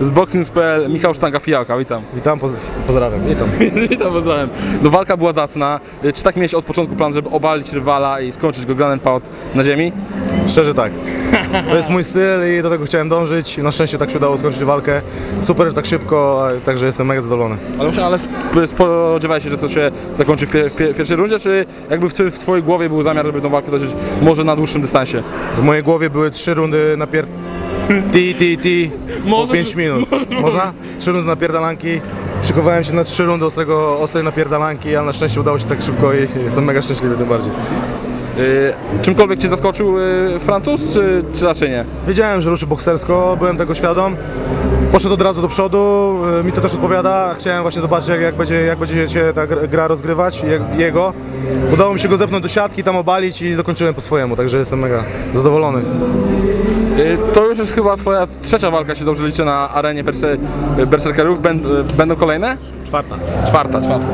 Z Boxing.pl Michał Sztanga-Fijałka, witam. Witam, poz pozdrawiam. Witam. witam, pozdrawiam. No walka była zacna. Czy tak miałeś od początku plan, żeby obalić rywala i skończyć go and pound na ziemi? Szczerze tak. To jest mój styl i do tego chciałem dążyć. Na szczęście tak się udało skończyć walkę. Super, że tak szybko, także jestem mega zadowolony. Ale, ale sp- spodziewałeś się, że to się zakończy w, pie w, pie w pierwszej rundzie, czy jakby w, w twojej głowie był zamiar, żeby tą walkę toczyć może na dłuższym dystansie? W mojej głowie były trzy rundy na pier... Ti, ti, ti. Po Możesz- 5 minut. Można? Trzy rundy napierdalanki. Szykowałem się na trzy rundy ostrego, ostrej napierdalanki, ale na szczęście udało się tak szybko i jestem mega szczęśliwy tym bardziej. Y, czymkolwiek cię zaskoczył y, Francuz, czy, czy raczej nie? Wiedziałem, że ruszy boksersko, byłem tego świadom. Poszedł od razu do przodu, y, mi to też odpowiada. Chciałem właśnie zobaczyć, jak, jak, będzie, jak będzie się ta gr- gra rozgrywać, jak, jego. Udało mi się go zepchnąć do siatki, tam obalić i dokończyłem po swojemu, także jestem mega zadowolony. Y, To już jest chyba twoja trzecia walka, się dobrze liczę, na arenie berse, berserkerów. Bę- Będą kolejne? Czwarta. Czwarta, czwarta.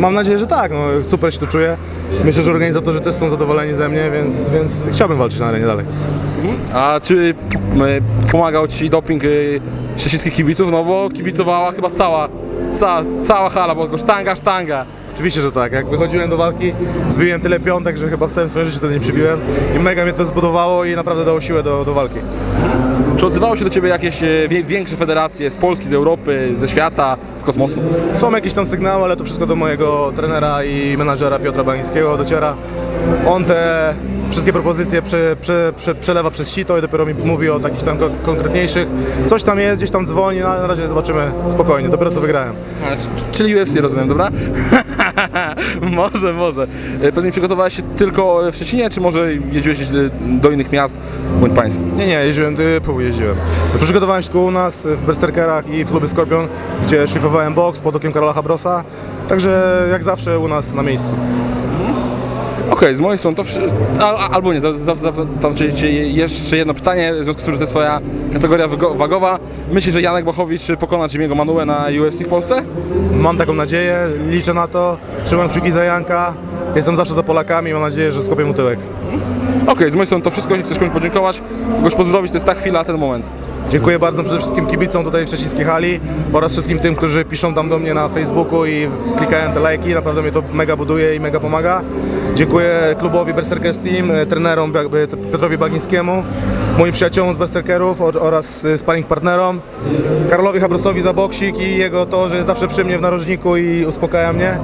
Mam nadzieję, że tak, no, super się tu czuję. Myślę, że organizatorzy też są zadowoleni ze mnie, więc, więc chciałbym walczyć na arenie dalej. A czy y, pomagał ci doping y, szczecińskich kibiców? No bo kibicowała chyba cała, ca, cała hala, bo tylko sztanga, sztanga. Oczywiście, że tak. Jak wychodziłem do walki, zbiłem tyle piątek, że chyba w całym swoim życiu tyle nie przybiłem. I mega mnie to zbudowało i naprawdę dało siłę do, do walki. Czy odzywały się do ciebie jakieś wie- większe federacje z Polski, z Europy, ze świata, z kosmosu? Są jakieś tam sygnały, ale to wszystko do mojego trenera i menadżera Piotra Bańskiego dociera. On te wszystkie propozycje prze, prze, prze, przelewa przez sito i dopiero mi mówi o takich tam ko- konkretniejszych. Coś tam jest, gdzieś tam dzwoni, no ale na razie zobaczymy spokojnie, dopiero co wygrałem. A, Czyli UFC rozumiem, dobra? może, może. Y, Pewnie przygotowałeś się tylko w Szczecinie, czy może jeździłeś y, do innych miast bądź państw? Nie, nie, jeździłem, pół jeździłem. Przygotowałem się tylko u nas w Berserkerach i w klubie Skorpion, gdzie szlifowałem boks pod okiem Karola Habrosa. Także jak zawsze u nas na miejscu. Okej, z mojej strony to wszy- al, al- albo nie, tam jeszcze jedno pytanie, w związku z tym, że to jest twoja kategoria wagowa. Myślisz, że Janek Bachowicz pokona Jimmy'ego Manuę na UFC w Polsce? Mam taką nadzieję, liczę na to, trzymam kciuki za Janka. Jestem zawsze za Polakami, mam nadzieję, że skopię mu tyłek. Okej, z mojej strony to wszystko, jeśli chcesz komuś podziękować, kogoś pozdrowić, to jest ta chwila, ten moment. Dziękuję bardzo przede wszystkim kibicom tutaj w Szczecińskiej Hali oraz wszystkim tym, którzy piszą tam do mnie na Facebooku i klikają te lajki. Naprawdę mnie to mega buduje i mega pomaga. Dziękuję klubowi Berserkers Team, e, trenerom Piotrowi Bagińskiemu, moim przyjaciołom z Berserkerów or- oraz e, sparring partnerom, Karolowi Habrosowi za boksik i jego to, że jest zawsze przy mnie w narożniku i uspokaja mnie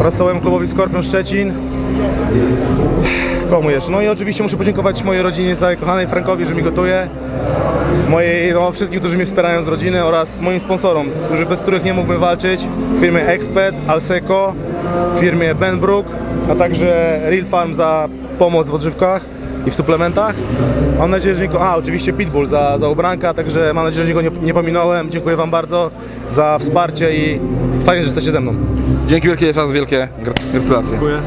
oraz całemu klubowi Skorpion Szczecin. Komu jeszcze? No i oczywiście muszę podziękować mojej rodzinie, całej kochanej Frankowi, że mi gotuje mojej, no, wszystkim, którzy mnie wspierają z rodziny oraz moim sponsorom, którzy, bez których nie mógłbym walczyć, w firmie Expert, Alseco, w firmie Benbrook, a także Real Farm za pomoc w odżywkach i w suplementach. Mam nadzieję, że nikogo, a oczywiście Pitbull za, za ubranka, także mam nadzieję, że nikogo nie, nie pominąłem. Dziękuję Wam bardzo za wsparcie i fajnie, że jesteście ze mną. Dzięki wielkie, jeszcze raz wielkie gra- gratulacje. Dziękuję.